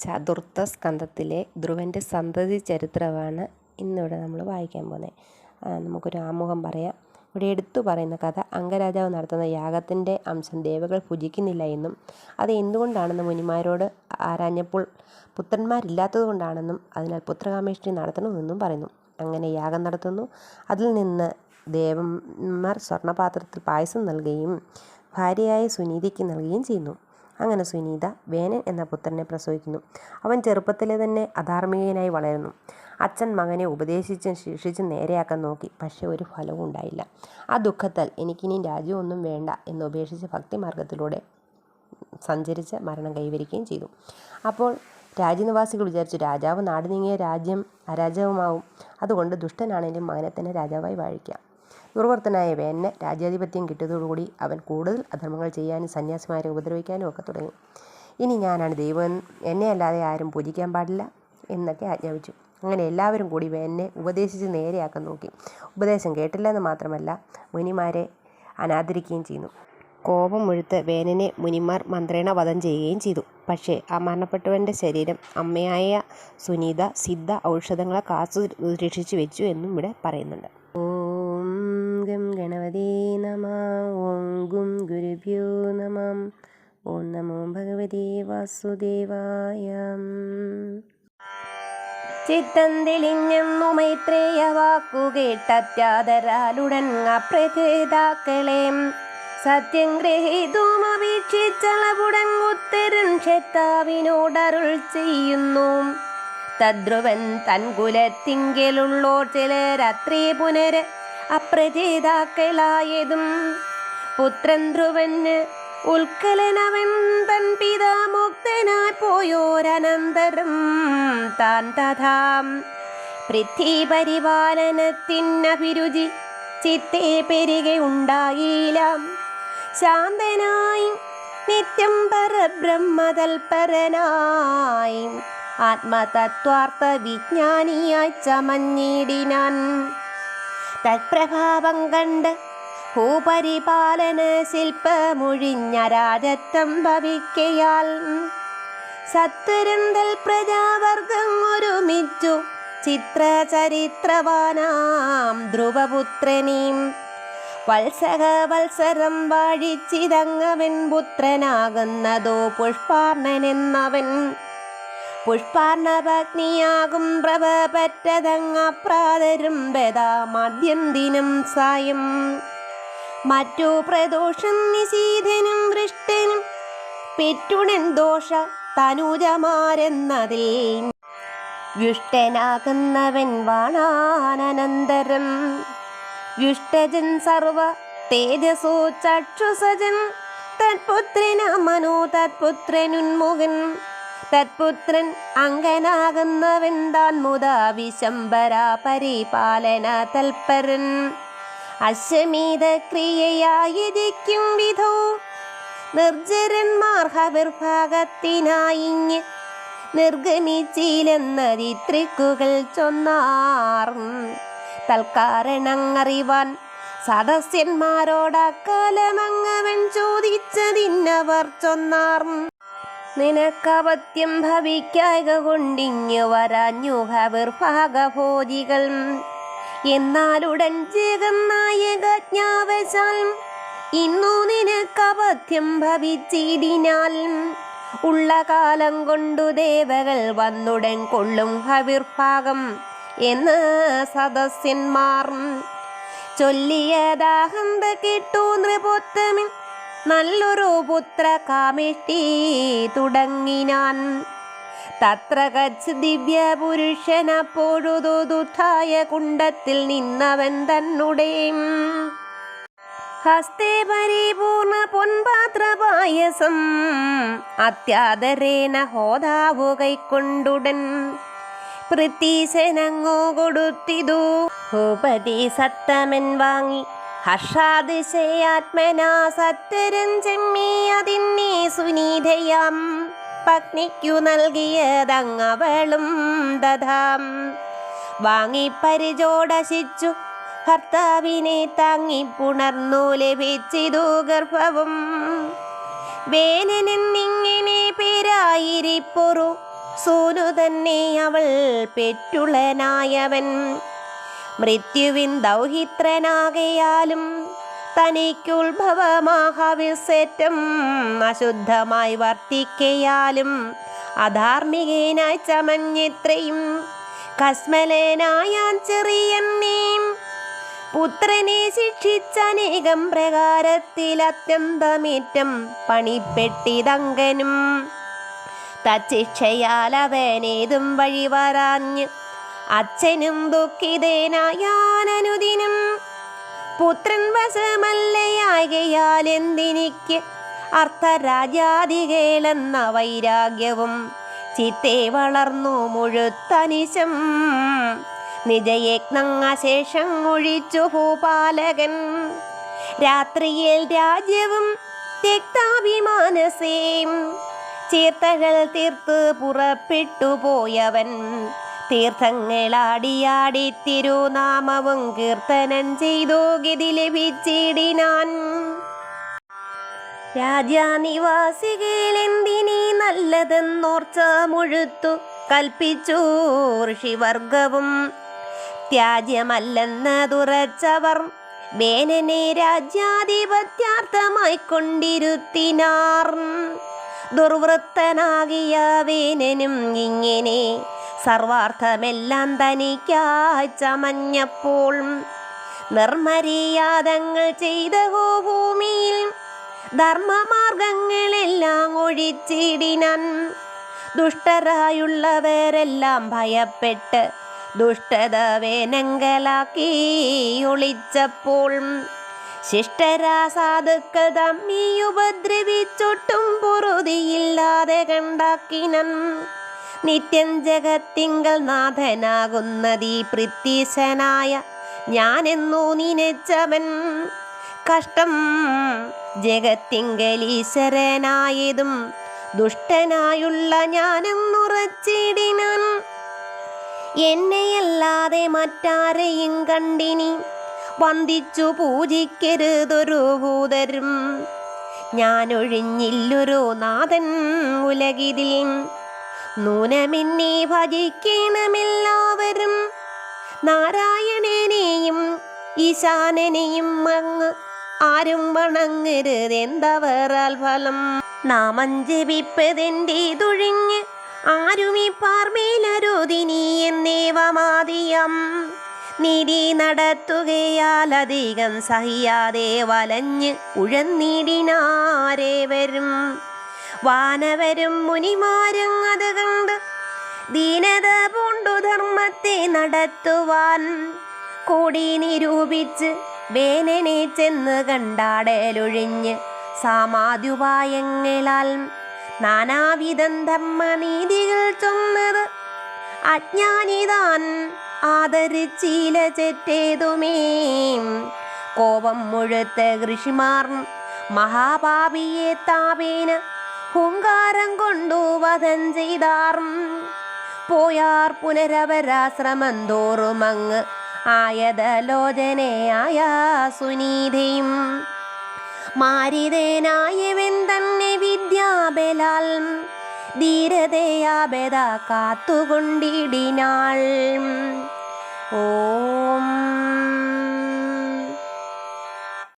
ചതുർത്ഥ സ്കന്ധത്തിലെ ധ്രുവന്റെ സന്തതി ചരിത്രമാണ് ഇന്നിവിടെ നമ്മൾ വായിക്കാൻ പോകുന്നത്. നമുക്കൊരു ആമുഖം പറയാം. ഇവിടെ എടുത്തു പറയുന്ന കഥ അംഗരാജാവ് നടത്തുന്ന യാഗത്തിന്റെ അംശം ദേവകൾ പൂജിക്കുന്നില്ല എന്നും അത് എന്തുകൊണ്ടാണെന്ന് മുനിമാരോട് ആരാഞ്ഞപ്പോൾ പുത്രന്മാരില്ലാത്തത് കൊണ്ടാണെന്നും അതിനാൽ പുത്രകാമേഷ്ടി നടത്തണമെന്നും പറയുന്നു. അങ്ങനെ യാഗം നടത്തുന്നു. അതിൽ നിന്ന് ദേവന്മാർ സ്വർണപാത്രത്തിൽ പായസം നൽകുകയും ഭാര്യയായ സുനീതിക്ക് നൽകുകയും ചെയ്യുന്നു. അങ്ങനെ സുനീത വേനൻ എന്ന പുത്രനെ പ്രസവിക്കുന്നു. അവൻ ചെറുപ്പത്തിലെ തന്നെ അധാർമികനായി വളരുന്നു. അച്ഛൻ മകനെ ഉപദേശിച്ചും ശിക്ഷിച്ചും നേരെയാക്കാൻ നോക്കി. പക്ഷേ ഒരു ഫലവും ഉണ്ടായില്ല. ആ ദുഃഖത്താൽ എനിക്കിനി രാജ്യമൊന്നും വേണ്ട എന്ന് ഉപേക്ഷിച്ച് ഭക്തിമാർഗത്തിലൂടെ സഞ്ചരിച്ച് മരണം കൈവരിക്കുകയും ചെയ്തു. അപ്പോൾ രാജ്യനിവാസികൾ വിചാരിച്ചു രാജാവ് നാട് നീങ്ങിയ രാജ്യം അരാജകമാവും. അതുകൊണ്ട് ദുഷ്ടനാണെങ്കിലും മകനെ തന്നെ രാജാവായി വാഴിക്കാം. ദുർവർത്തനായ വേനന് രാജ്യാധിപത്യം കിട്ടിയതോടുകൂടി അവൻ കൂടുതൽ അധർമ്മങ്ങൾ ചെയ്യാനും സന്യാസിമാരെ ഉപദ്രവിക്കാനും ഒക്കെ തുടങ്ങി. ഇനി ഞാനാണ് ദൈവം. എന്നെ അല്ലാതെ ആരും പൂജിക്കാൻ പാടില്ല എന്നൊക്കെ ആജ്ഞാപിച്ചു. അങ്ങനെ എല്ലാവരും കൂടി വേനനെ ഉപദേശിച്ച് നേരെയാക്കാൻ നോക്കി. ഉപദേശം കേട്ടില്ലെന്ന് മാത്രമല്ല മുനിമാരെ അനാദരിക്കുകയും ചെയ്യുന്നു. കോപം മുഴുത്ത് വേനനെ മുനിമാർ മന്ത്രേണ വധം ചെയ്യുകയും ചെയ്തു. പക്ഷേ ആ മരണപ്പെട്ടവന്റെ ശരീരം അമ്മയായ സുനീത സിദ്ധ ഔഷധങ്ങളെ കാത്തു രക്ഷിച്ചു വെച്ചു എന്നും ഇവിടെ പറയുന്നുണ്ട്. വാസുദേവായ. ചിത്തം തെളിഞ്ഞെന്നു മൈത്രേയ വാക്കു കേട്ടത്യാദരാലുടൻ അപ്രചേതാക്കളെ സത്യം ഗ്രഹിതുമപേക്ഷിച്ചളവുടൻ ഉത്തരൻ ക്ഷത്താവിനോടരുൾ ചെയ്യുന്നു. തദ്രുവൻ തൻകുലത്തിങ്കലുള്ളോർ ചിലരത്രേ പുനര് അപ്രചേതാക്കളായതും പുത്രൻ ധ്രുവന് ഉൽക്കലനവൻ തൻ പിതാമുക്തനായി പോയോരനന്തരം താൻ തഥാം. പൃഥ്വി ചിത്തെ ചിത്തേ പെരുകയുണ്ടായില്ല ശാന്തനായി നിത്യം പരബ്രഹ്മതൽപരനായി ആത്മതത്വാർത്ഥ വിജ്ഞാനിയായി ചമഞ്ഞിടിനാൻ. തത്പ്രഭാവം കണ്ട് ഭൂപരിപാലന ശില്പമൊഴിഞ്ഞ രാജത്വം ഭവിക്കയാൽ സത്വരന്തൽ പ്രജാവർഗം ഒരുമിച്ചു ചിത്രചരിത്രവാനാം ധ്രുവപുത്രനീം. വത്സക വത്സരം വാഴിച്ചിതങ്ങവൻ പുത്രനാകുന്നതോ പുഷ്പാർണനെന്നവൻ. പുഷ്പാർണഭഗ്നിയാകും പ്രഭ പറ്റതങ്ങപ്രാതരും ബദാമാദ്യം ദിനം സായം. മറ്റു പ്രദോഷം നിശീധനും വൃഷ്ടനും പെറ്റുടൻ ദോഷ തനുജമാരെന്നതിൽ വ്യുഷ്ടനാകുന്നവൻ വാണാനന്തരം വ്യുഷ്ടജൻ സർവ തേജസോ ചക്ഷുസജൻ. തത്പുത്രന മനോ തത്പുത്രനുന്മുഖൻ തത്പുത്രൻ അങ്കനാകുന്നവൻ താൻ മുതാ വിശംബര പരിപാലന തൽപരൻ. അശ്വമീത ക്രിയയായിരിക്കും വിധോ. നിർജരന്മാർഹവിർഭാഗത്തിനായിഞ്ഞ് നിർഗമിച്ചില്ലെന്നതി ത്രിക്കുകൾ ചൊന്നാർ. തൽക്കാരണങ്ങറിവാൻ സദസ്യന്മാരോടക്കാലമങ്ങവൻ ചോദിച്ചതിന്നവർ ചൊന്നാർ. നിനക്കവത്യം ഭവിക്കായക കൊണ്ടിങ്ങു വരാഞ്ഞു ഹവിർഭാഗഭോജികൾ എന്നാലുടൻ ജഗന്നായകജ്ഞാവശാൽ ഇന്നു നിനക്കപഥ്യം ഭവിച്ചിടിനാൽ ഉള്ള കാലം കൊണ്ടു ദേവകൾ വന്നുടൻ കൊള്ളും ഹവിർഭാഗം എന്ന് സദസ്യന്മാർ ചൊല്ലിയദാഹന്ത കിട്ടു നൃപോത്തമിൻ നല്ലൊരു പുത്ര കാമിഷ്ടി തുടങ്ങിനാൻ. തത്ര കച്ച് ദിവ്യ പുരുഷനപ്പോഴുതു ദുഃഖായ കുണ്ടത്തിൽ നിന്നവൻ തന്നുടേം. ഹസ്തേ പരിപൂർണ പൊൻപാത്ര പായസം അത്യാദരേന ഹോതാവു കൈക്കൊണ്ടുടൻ. പൃഥ്വീശനങ്ങോ കൊടുത്തിതു ഭൂപതി സത്തമൻ വാങ്ങി. ഹർഷാതിശയാത്മനാ സത്തരം ചെമ്മി അതിന്നെ സുനീതയാം. പത്നിക്കു നൽകിയതങ്ങവളും ദധാം. വാങ്ങി പരിചോടശിച്ചു ഭർത്താവിനെ താങ്ങി പുണർന്നു ലഭിച്ചിതു ഗർഭവും. വേനനെന്നിങ്ങനെ പേരായിരിപ്പൊറു സൂനു തന്നെ അവൾ പെറ്റുളനായവൻ. മൃത്യുവിൻ ദൗഹിത്രനാകയാലും തനിക്കുത്ഭവമാഹവിസേറ്റം അശുദ്ധമായി വർത്തിക്കയാലും അധാർമികേനായി ചമഞ്ഞിത്രയും കസ്മലേനായ ചെറിയന്നേം പുത്രനെ ശിക്ഷിച്ചനേകം പ്രകാരത്തിൽ അത്യന്തമേറ്റം പണിപ്പെട്ടിതങ്കനും തച്ചിക്ഷയാൽ അവനേതും വഴി വരാഞ്ഞ് അച്ഛനും ദുഃഖിതനായാനനുദിനം പുത്രൻ വശമല്ലയാകയാൽ എന്തിനിക്ക് അർത്ഥരാജാദികളെന്ന വൈരാഗ്യവും ചിത്തെ വളർന്നു മുഴുത്തനിശം. നിജയജ്ഞശേഷം ഒഴിച്ചു ഭൂപാലകൻ. രാത്രിയിൽ രാജ്യവും തെക്താഭിമാനസേം ചീർത്തകൾ തീർത്ത് പുറപ്പെട്ടു പോയവൻ. തീർത്ഥങ്ങളാടിയാടി തിരുനാമവും കീർത്തനം ചെയ്തു ഗതി ലഭിച്ചിടിനാൻ. രാജാനിവാസികളെന്തിനി നല്ലതെന്നോർച്ച മുഴുത്തു കൽപ്പിച്ചു ഋഷിവർഗവും. ത്യാജ്യമല്ലെന്നതുറച്ചവർ വേനനെ രാജ്യാധിപത്യാർത്ഥമായി കൊണ്ടിരുത്തിനാർ ദുർവൃത്തനാകിയ വേനനും ഇങ്ങനെ സർവാർത്ഥമെല്ലാം തനിക്കായി ചമഞ്ഞപ്പോൾ നിർമര്യാദങ്ങൾ ചെയ്ത ഭൂമിയിൽ ധർമ്മമാർഗങ്ങളെല്ലാം ഒഴിച്ചിടിനാൻ. ദുഷ്ടരായുള്ളവരെല്ലാം ഭയപ്പെട്ട് ദുഷ്ടത വേനങ്കലാക്കി ഒളിച്ചപ്പോൾ ശിഷ്ടരാ സാധുക്കൾ തമ്മി ഉപദ്രവിച്ചൊട്ടും പൊറുതിയില്ലാതെ കണ്ടാക്കിനൻ. നിത്യം ജഗത്തിങ്കൽ നാഥനാകുന്നതീ പൃഥ്വീശനായ ഞാനെന്നു നിനച്ചവൻ. കഷ്ടം ജഗത്തിങ്കലീശ്വരനായതും ദുഷ്ടനായുള്ള ഞാനെന്നുറച്ചിടിനാൻ എന്നെയല്ലാതെ മറ്റാരെയും കണ്ടിനി. വന്ദിച്ചു പൂജിക്കരുതൊരു ഭൂതരും. ഞാനൊഴിഞ്ഞില്ലൊരു നാഥൻ ഉലകിതിൽ. നൂനമെന്നെ ഭജിക്കണമെല്ലാവരും നാരായണനെയും ഈശാനനെയും അങ്ങ് ആരും വണങ്ങരുതെന്തവറാൽ ഫലം. നാമം ജപിപ്പതെന്റെ തുഴിഞ്ഞ് ആരും ഈ പാർമേലരുതിനി എന്നേവമാതിയം നീതി നടത്തുകയാൽ അധികം സഹിയാതെ വലഞ്ഞ് ഉഴന്നിടിനാരേവരും വാനവരും മുനിമാരും അത് കണ്ട് ദീനത പൂണ്ടു ധർമ്മത്തെ നടത്തുവാൻ. കൂടി നിരൂപിച്ച് വേനനെ ചെന്ന് കണ്ടാടലൊഴിഞ്ഞ് സാമാദ്യുപായങ്ങളാൽ നാനാവിധം ധർമ്മനീതികൾ ചൊന്നത് അജ്ഞാനിതാൻ ആദരിച്ചീല ചെറ്റേതുമേ. കോപം മുഴുത്ത ഋഷിമാർ മഹാപാപിയെ താപേന ഹുങ്കാരം കൊണ്ടു വധം ചെയ്താർ. പോയാർ പുനരവരാശ്രമം തോറും അങ്ങ് ആയതലോചനയായ സുനീതയും മാരിതേനായവൻ തന്നെ വിദ്യാബലാൽ ധീരതയാബത കാത്തുകൊണ്ടിടിനാൾ. ഓം